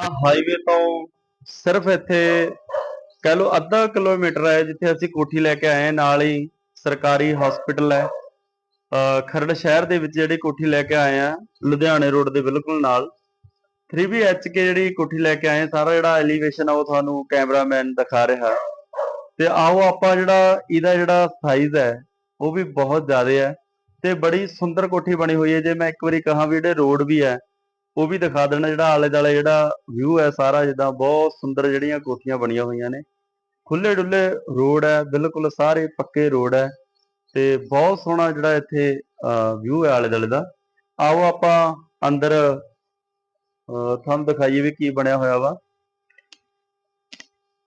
Highway ਤੋਂ ਸਿਰਫ ਇੱਥੇ ਕਹਿ ਲਓ ਅੱਧਾ ਕਿਲੋਮੀਟਰ ਹੈ, ਜਿੱਥੇ ਅਸੀਂ ਕੋਠੀ ਲੈ ਕੇ ਆਏ ਨਾਲ ਹੀ ਸਰਕਾਰੀ ਹਸਪੀਟਲ ਹੈ। ਅਹ ਖਰੜ ਸ਼ਹਿਰ ਦੇ ਵਿੱਚ ਜਿਹੜੀ ਕੋਠੀ ਲੈ ਕੇ ਆਏ ਆ ਲੁਧਿਆਣੇ ਰੋਡ ਦੇ ਬਿਲਕੁਲ ਨਾਲ। 3BHK ਜਿਹੜੀ ਕੋਠੀ ਲੈ ਕੇ ਆਏ ਸਾਰਾ ਜਿਹੜਾ ਐਲੀਵੇਸ਼ਨ ਆ, ਉਹ ਤੁਹਾਨੂੰ ਕੈਮਰਾਮੈਨ ਦਿਖਾ ਰਿਹਾ। ਤੇ ਆਓ ਆਪਾਂ ਜਿਹੜਾ ਇਹਦਾ ਜਿਹੜਾ ਸਾਈਜ਼ ਹੈ, ਉਹ ਵੀ ਬਹੁਤ ਜ਼ਿਆਦਾ ਹੈ। ਤੇ ਬੜੀ ਸੁੰਦਰ ਕੋਠੀ ਬਣੀ ਹੋਈ ਹੈ। ਜੇ ਮੈਂ ਇੱਕ ਵਾਰੀ ਕਹਾਂ ਵੀ ਜਿਹੜੇ ਰੋਡ ਵੀ ਹੈ ਉਹ ਵੀ ਦਿਖਾ ਦੇਣਾ ਜਿਹੜਾ ਆਲੇ ਦਾਲੇ ਜਿਹੜਾ ਵਿਊ ਹੈ ਸਾਰਾ ਜਿੱਦਾਂ ਬਹੁਤ ਸੁੰਦਰ ਜਿਹੜੀਆਂ ਕੋਠੀਆਂ ਬਣੀਆਂ ਹੋਈਆਂ ਨੇ। ਖੁੱਲੇ ਡੁੱਲੇ ਰੋਡ ਹੈ, ਬਿਲਕੁਲ ਸਾਰੇ ਪੱਕੇ ਰੋਡ ਹੈ ਤੇ ਬਹੁਤ ਸੋਹਣਾ ਜਿਹੜਾ ਇੱਥੇ ਵਿਊ ਹੈ ਆਲੇ ਦਾਲੇ ਦਾ। ਆਓ ਆਪਾਂ ਅੰਦਰ, ਅਹ, ਤੁਹਾਨੂੰ ਦਿਖਾਈਏ ਵੀ ਕੀ ਬਣਿਆ ਹੋਇਆ ਵਾ।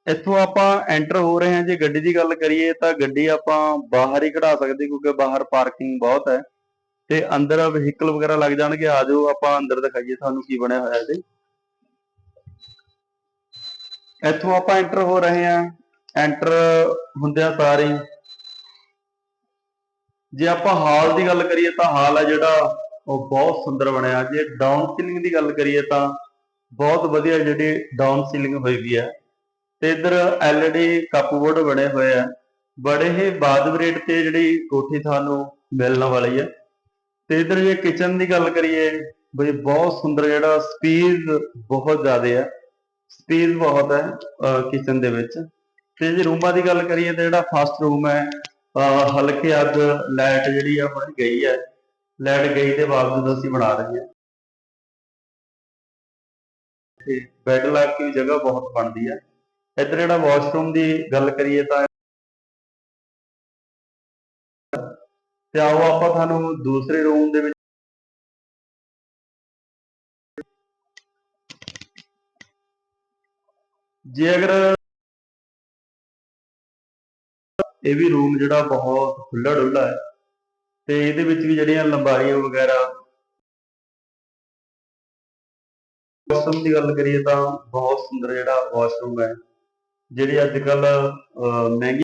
ਇੱਥੋਂ ਆਪਾਂ ਐਂਟਰ ਹੋ ਰਹੇ ਹਾਂ। ਜੇ ਗੱਡੀ ਦੀ ਗੱਲ ਕਰੀਏ ਤਾਂ ਗੱਡੀ ਆਪਾਂ ਬਾਹਰ ਹੀ ਖੜਾ ਸਕਦੇ ਕਿਉਂਕਿ ਬਾਹਰ ਪਾਰਕਿੰਗ ਬਹੁਤ ਹੈ। ਤੇ ਅੰਦਰ ਵਹੀਕਲ ਵਗੈਰਾ ਲੱਗ ਜਾਣਗੇ, ਆ ਜਾਓ, ਆਪਾਂ ਅੰਦਰ ਦਿਖਾਈਏ ਤੁਹਾਨੂੰ ਕੀ ਬਣਿਆ ਹੋਇਆ ਇਹਦੇ। ਇੱਥੋਂ ਆਪਾਂ ਐਂਟਰ ਹੋ ਰਹੇ ਹਾਂ। ਐਂਟਰ ਹੁੰਦਿਆਂ ਸਾਰ ਹੀ। ਜੇ ਆਪਾਂ ਹਾਲ ਦੀ ਗੱਲ ਕਰੀਏ ਤਾਂ ਹਾਲ ਹੈ ਜਿਹੜਾ, ਉਹ ਬਹੁਤ ਸੁੰਦਰ ਬਣਿਆ। ਜੇ ਡਾਊਨ ਸੀਲਿੰਗ ਦੀ ਗੱਲ ਕਰੀਏ ਤਾਂ ਬਹੁਤ ਵਧੀਆ ਜਿਹੜੀ ਡਾਊਨ ਸੀਲਿੰਗ ਹੋਈ ਵੀ ਹੈ। ਤੇ ਇਧਰ LED ਕੱਪਬੋਰਡ ਬਣੇ ਹੋਏ ਆ। ਬੜੇ ਹੀ ਵਾਜਬ ਰੇਟ ਤੇ ਜਿਹੜੀ ਕੋਠੀ ਤੁਹਾਨੂੰ ਮਿਲਣ ਵਾਲੀ ਹੈ ਤੇ ਇਧਰ ਜੇ ਕਿਚਨ ਦੀ ਗੱਲ ਕਰੀਏ, ਬਈ ਬਹੁਤ ਸੁੰਦਰ ਜਿਹੜਾ ਸਪੇਸ ਬਹੁਤ ਜ਼ਿਆਦਾ ਹੈ ਸਪੇਸ ਬਹੁਤ ਹੈ ਕਿਚਨ ਦੇ ਵਿੱਚ। ਤੇ ਜੇ ਰੂਮਾਂ ਦੀ ਗੱਲ ਕਰੀਏ ਤਾਂ ਜਿਹੜਾ ਫਸਟ ਰੂਮ ਹੈ ਹਲਕੇ ਅੱਜ ਲਾਈਟ ਜਿਹੜੀ ਆ ਹੁਣ ਗਈ ਹੈ। ਲਾਈਟ ਗਈ ਦੇ ਬਾਵਜੂਦ ਅਸੀਂ ਬਣਾ ਰਹੇ ਹਾਂ। ਤੇ ਬੈੱਡ ਲਾ ਕੇ ਜਗ੍ਹਾ ਬਹੁਤ ਬਣਦੀ ਹੈ ਇੱਧਰ ਜਿਹੜਾ ਵਾਸ਼ਰੂਮ ਦੀ ਗੱਲ ਕਰੀਏ ਤਾਂ ਤੇ ਆਓ ਆਪਾਂ ਤੁਹਾਨੂੰ ਦੂਸਰੇ ਰੂਮ ਦੇ ਵਿੱਚ ਜੇ ਅਗਰ ਇਹ ਵੀ ਰੂਮ ਜਿਹੜਾ ਬਹੁਤ ਖੁੱਲਾ ਡੁੱਲਾ ਹੈ ਤੇ ਇਹਦੇ ਵਿੱਚ ਵੀ ਜਿਹੜੀਆਂ ਲੰਬਾਰੀਆਂ ਵਗੈਰਾ ਵਾਸ਼ਰੂਮ ਦੀ ਗੱਲ ਕਰੀਏ ਤਾਂ ਬਹੁਤ ਸੁੰਦਰ ਜਿਹੜਾ ਵਾਸ਼ਰੂਮ ਹੈ, ਜਿਹੜੀ ਅੱਜ ਕੱਲ ਮਹਿੰਗੀ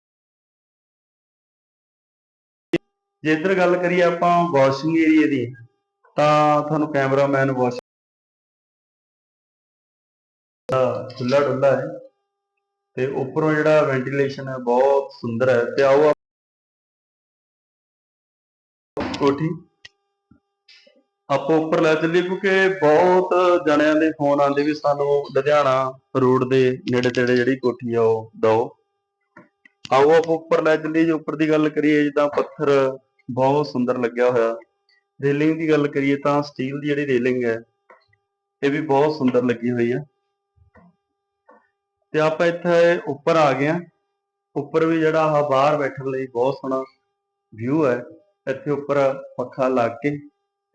ਜੇ ਇੱਧਰ ਗੱਲ ਕਰੀਏ ਆਪਾਂ ਵਾਸ਼ਿੰਗ ਏਰੀਆ ਦੀ, ਤਾਂ ਤੁਹਾਨੂੰ ਕੈਮਰਾਮੈਨ ਵਾਸ਼ ਖੁੱਲਾ ਡੁੱਲਾ ਹੈ ਤੇ ਉੱਪਰੋਂ ਜਿਹੜਾ ਵੈਂਟੀਲੇਸ਼ਨ ਹੈ ਬਹੁਤ ਸੁੰਦਰ ਹੈ ਤੇ ਆਓ ਕੋਠੀ। ਆਪਾਂ ਉੱਪਰ ਲੈ ਚੱਲੀਏ ਕਿਉਂਕਿ ਬਹੁਤ ਜਣਿਆਂ ਦੇ ਫੋਨ ਆਉਂਦੇ ਵੀ ਸਾਨੂੰ ਲੁਧਿਆਣਾ ਰੋਡ ਦੇ ਨੇੜੇ ਤੇੜੇ ਜਿਹੜੀ ਕੋਠੀ ਆ ਉਹ ਦਿਓ। ਆਓ ਆਪਾਂ ਉੱਪਰ ਲੈ ਚੱਲੀਏ ਜੇ ਉੱਪਰ ਦੀ ਗੱਲ ਕਰੀਏ ਜਿੱਦਾਂ ਪੱਥਰ ਬਹੁਤ ਸੁੰਦਰ ਲੱਗਿਆ ਹੋਇਆ। ਰੇਲਿੰਗ ਦੀ ਗੱਲ ਕਰੀਏ ਤਾਂ ਸਟੀਲ ਦੀ ਜਿਹੜੀ ਰੇਲਿੰਗ ਹੈ, ਇਹ ਵੀ ਬਹੁਤ ਸੁੰਦਰ ਲੱਗੀ ਹੋਈ ਹੈ। ਤੇ ਆਪਾਂ ਇੱਥੇ ਉੱਪਰ ਆ ਗਏ ਆ ਉੱਪਰ ਵੀ ਜਿਹੜਾ ਆ ਬਾਹਰ ਬੈਠਣ ਲਈ ਬਹੁਤ ਸੋਹਣਾ ਵਿਊ ਹੈ। ਇੱਥੇ ਉੱਪਰ ਪੱਖਾ ਲਾ ਕੇ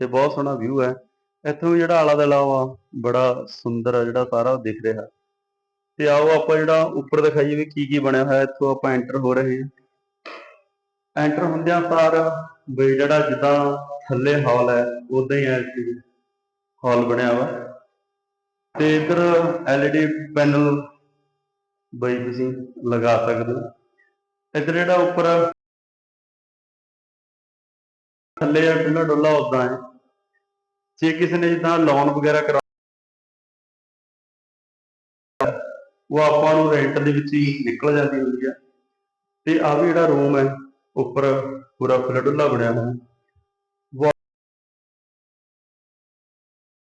ਤੇ ਬਹੁਤ ਸੋਹਣਾ ਵਿਊ ਹੈ। ਇੱਥੋਂ ਵੀ ਜਿਹੜਾ ਆਲਾ ਦੁਆਲਾ ਵਾ, ਬੜਾ ਸੁੰਦਰ ਆ ਜਿਹੜਾ ਸਾਰਾ ਦਿਖ ਰਿਹਾ। ਤੇ ਆਓ ਆਪਾਂ ਜਿਹੜਾ ਉੱਪਰ ਦਿਖਾਈਏ ਵੀ ਕੀ ਕੀ ਬਣਿਆ ਹੋਇਆ, ਇੱਥੋਂ ਆਪਾਂ ਐਂਟਰ ਹੋ ਰਹੇ ਹਾਂ। ਐਂਟਰ ਹੁੰਦਿਆਂ ਸਾਰ ਵੀ ਜਿਹੜਾ ਜਿੱਦਾਂ ਥੱਲੇ ਹਾਲ ਹੈ ਉਦਾਂ ਹੀ ਹੈ ਹਾਲ ਬਣਿਆ ਵਾ। ਤੇ ਇਧਰ LED ਪੈਨਲ ਬਈ ਤੁਸੀਂ ਲਗਾ ਸਕਦੇ ਹੋ। ਇੱਧਰ ਜਿਹੜਾ ਉੱਪਰ ਥੱਲੇ ਆ ਢਿੱਲਾ ਡੁੱਲਾ ਉਦਾਂ ਹੈ। ਜੇ ਕਿਸੇ ਨੇ ਜਿੱਦਾਂ ਲੋਨ ਵਗੈਰਾ ਕਰਾ ਉਹ ਆਪਾਂ ਨੂੰ ਰੈਂਟ ਦੇ ਵਿੱਚ ਹੀ ਨਿਕਲ ਜਾਂਦੀ ਹੁੰਦੀ ਆ। ਤੇ ਆ ਵੀ ਜਿਹੜਾ ਰੂਮ ਹੈ ਉੱਪਰ ਪੂਰਾ ਖੁੱਲਾ ਡੁੱਲਾ ਬਣਿਆ ਹੋਇਆ।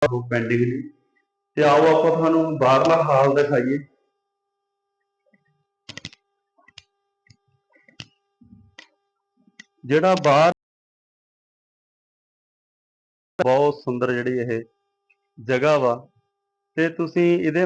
ਉਹ ਪੈਂਡਿੰਗ ਨੇ ਤੇ ਆਓ ਆਪਾਂ ਤੁਹਾਨੂੰ ਬਾਹਰਲਾ ਹਾਲ ਦਿਖਾਈਏ। ਜਿਹੜਾ ਬਾਹਰ ਬਹੁਤ ਸੁੰਦਰ ਜਿਹੜੀ ਇਹ ਜਗ੍ਹਾ ਵਾ, ਤੇ ਤੁਸੀਂ ਇਹਦੇ